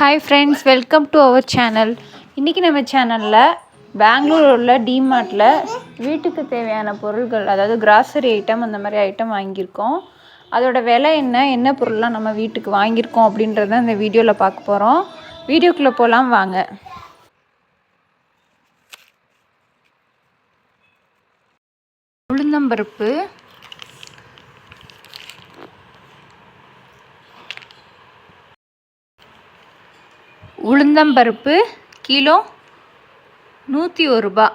Hi friends welcome to our channel இன்றைக்கி நம்ம சேனலில் பெங்களூர் உள்ள டிமார்ட்டில் வீட்டுக்கு தேவையான பொருட்கள் அதாவது கிராசரி ஐட்டம் அந்த மாதிரி ஐட்டம் வாங்கியிருக்கோம். அதோட விலை என்ன என்ன பொருள்லாம் நம்ம வீட்டுக்கு வாங்கியிருக்கோம் அப்படின்றத இந்த வீடியோவில் பார்க்க போகிறோம் வீடியோக்குள்ளே போகலாம் வாங்க. உளுந்தம்பருப்பு உளுந்தம்பருப்பு கிலோ நூற்றி ஒரு ரூபா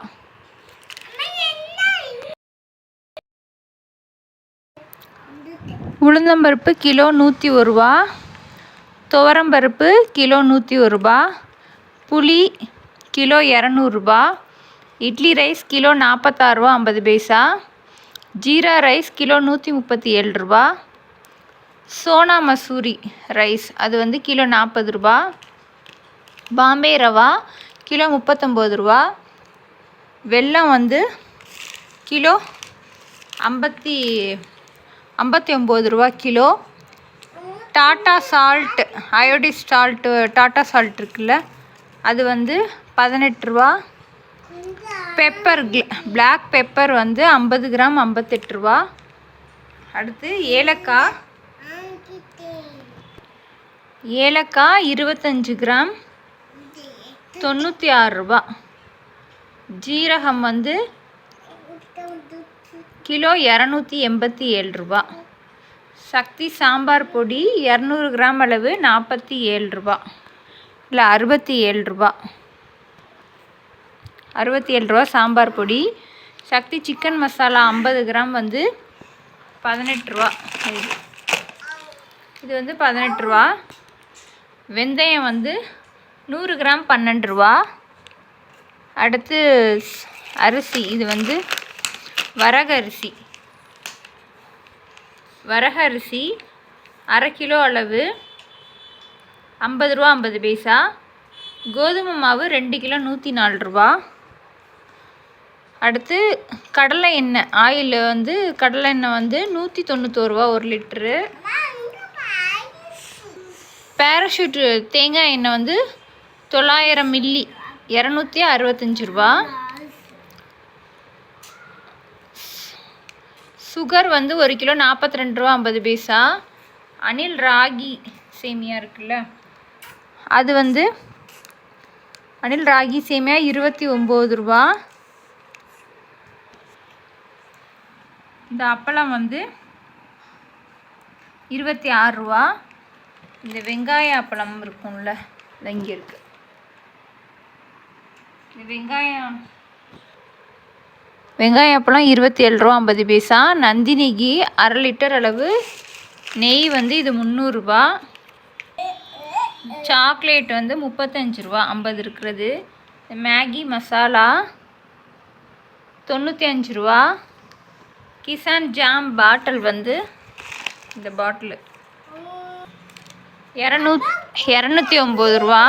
உளுந்தம்பருப்பு கிலோ நூற்றி ஒரு ரூபா துவரம்பருப்பு கிலோ நூற்றி ஒரு ரூபா. புளி கிலோ இரநூறுபா இட்லி ரைஸ் கிலோ நாற்பத்தாறுரூவா ஐம்பது பைசா. ஜீரா ரைஸ் கிலோ நூற்றி முப்பத்தி ஏழு ரூபா. சோனா மசூரி ரைஸ் அது வந்து கிலோ நாற்பது ரூபா. பாம்பே ரவா கிலோ முப்பத்தொம்போது ரூபா. வெல்லம் வந்து கிலோ ஐம்பத்தி ஐம்பத்தி ஒம்பது ரூபா kilo. Tata salt iodised salt Tata salt இருக்குல்ல அது வந்து பதினெட்டு ரூபா. பெப்பர் பிளாக் பெப்பர் வந்து ஐம்பது கிராம் ஐம்பத்தெட்டு ரூபா. அடுத்து ஏலக்காய். ஏலக்காய் இருபத்தஞ்சு கிராம். தொண்ணூற்றி ஆறு ரூபா. ஜீரகம் வந்து கிலோ இரநூத்தி எண்பத்தி ஏழு ரூபா. சக்தி சாம்பார் பொடி இரநூறு கிராம் அளவு நாற்பத்தி ஏழு ரூபா. இல்லை அறுபத்தி ஏழு ரூபா. அறுபத்தி ஏழு ரூபா சாம்பார் பொடி. சக்தி சிக்கன் மசாலா ஐம்பது கிராம் வந்து பதினெட்டு ரூபா. இது. இது வந்து பதினெட்டு ரூபா. வெந்தயம் வந்து நூறு கிராம் பன்னெண்டு ரூபா. அடுத்து அரிசி இது வந்து வரகு அரிசி. வரகு அரிசி அரை கிலோ அளவு ஐம்பது ரூபா ஐம்பது பைசா. கோதுமை மாவு ரெண்டு கிலோ நூற்றி நாலு ரூபா. அடுத்து கடலை எண்ணெய் ஆயில் வந்து கடலை எண்ணெய் வந்து நூற்றி தொண்ணூத்தோரு ரூபா ஒரு லிட்ரு. பேராஷூட் தேங்காய் எண்ணெய் வந்து தொள்ளாயிரம் மில்லி. இரநூத்தி அறுபத்தஞ்சி ரூபா. சுகர் வந்து ஒரு கிலோ நாற்பத்தி ரெண்டு ரூபா ஐம்பது பைசா. அனில் ராகி சேமியா இருக்குல்ல. அது வந்து அனில் ராகி சேமியா இருபத்தி ஒம்பது ரூபா. இந்த அப்பளம் வந்து இருபத்தி ஆறு ரூபா. இந்த வெங்காய அப்பளம் இருக்கும்ல இங்கே இருக்கு. வெங்காயம். வெங்காயம் வெங்காய அப்பளம் இருபத்தி ஏழு ரூபா ஐம்பது பைசா. நந்தினி கீ அரை லிட்டர் அளவு நெய் வந்து இது முந்நூறுரூபா சாக்லேட் வந்து முப்பத்தஞ்சு ரூபா ஐம்பது இருக்கிறது. இந்த மேகி மசாலா தொண்ணூற்றி அஞ்சு ரூபா. கிசான் ஜாம் பாட்டில் வந்து இந்த பாட்டில். இரநூத் இரநூத்தி ஒம்பது ரூபா.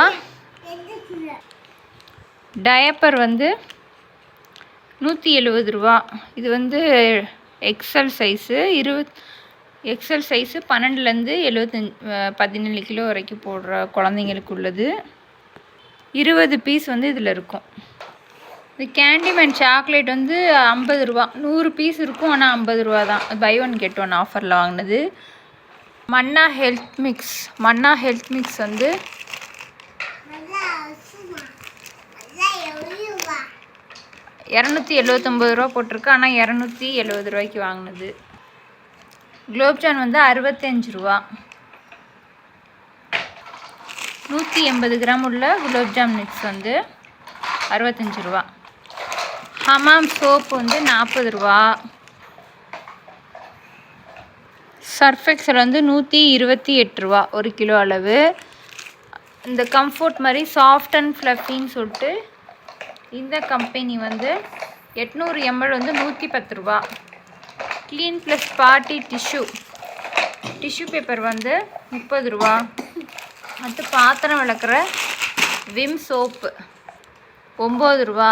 டயப்பர் வந்து நூற்றி எழுபது ரூபா. இது வந்து எக்ஸல் சைஸு இருபத் எக்ஸல் சைஸு பன்னெண்டுலேருந்து எழுபத்தஞ்சி பதினேழு கிலோ வரைக்கும் போடுற குழந்தைங்களுக்கு உள்ளது. இருபது பீஸ் வந்து இதில் இருக்கும். இந்த கேண்டிமேன் சாக்லேட் வந்து ஐம்பது ரூபா. நூறு பீஸ் இருக்கும் ஆனால் ஐம்பது ரூபா தான். பை ஒன் கெட் ஒன் ஆஃபரில் வாங்கினது. Manna health mix. Manna health mix வந்து இரநூத்தி எழுவத்தொம்பது ரூபா போட்டிருக்கு. ஆனால் இரநூத்தி எழுபது ரூபாய்க்கு வாங்கினது. குலோப்ஜான் வந்து அறுபத்தஞ்சு ரூபா. நூற்றி எண்பது கிராம் உள்ள குலோப்ஜாம் மிக்ஸ் வந்து அறுபத்தஞ்சு ரூபா. ஹமாம் சோப்பு வந்து நாற்பது ரூபா. சர்ஃபெக்சல் வந்து நூற்றி இருபத்தி எட்டு ரூபா ஒரு கிலோ அளவு. இந்த கம்ஃபோர்ட் மாதிரி சாஃப்ட் அண்ட் ஃப்ளஃபின்னு சொல்லிட்டு இந்த கம்பெனி வந்து எட்நூறு எம்எல் வந்து நூற்றி பத்து ரூபா. Clean plus party tissue tissue paper வந்து முப்பது ரூபா. அடுத்து பாத்திரம் விளக்குற விம் சோப்பு ஒம்பது ரூபா.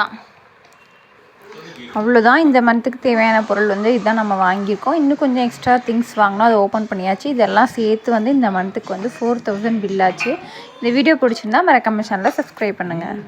அவ்வளோதான் இந்த மந்த்துக்கு தேவையான பொருள் வந்து இதுதான் நம்ம வாங்கியிருக்கோம். இன்னும் கொஞ்சம் எக்ஸ்ட்ரா திங்ஸ் வாங்கினோம் அதை ஓப்பன் பண்ணியாச்சு. இதெல்லாம் சேர்த்து வந்து இந்த மந்த்துக்கு வந்து ஃபோர் தௌசண்ட் பில் ஆச்சு. இந்த வீடியோ பிடிச்சிருந்தா மறக்காம சேனலை சப்ஸ்கிரைப் பண்ணுங்கள்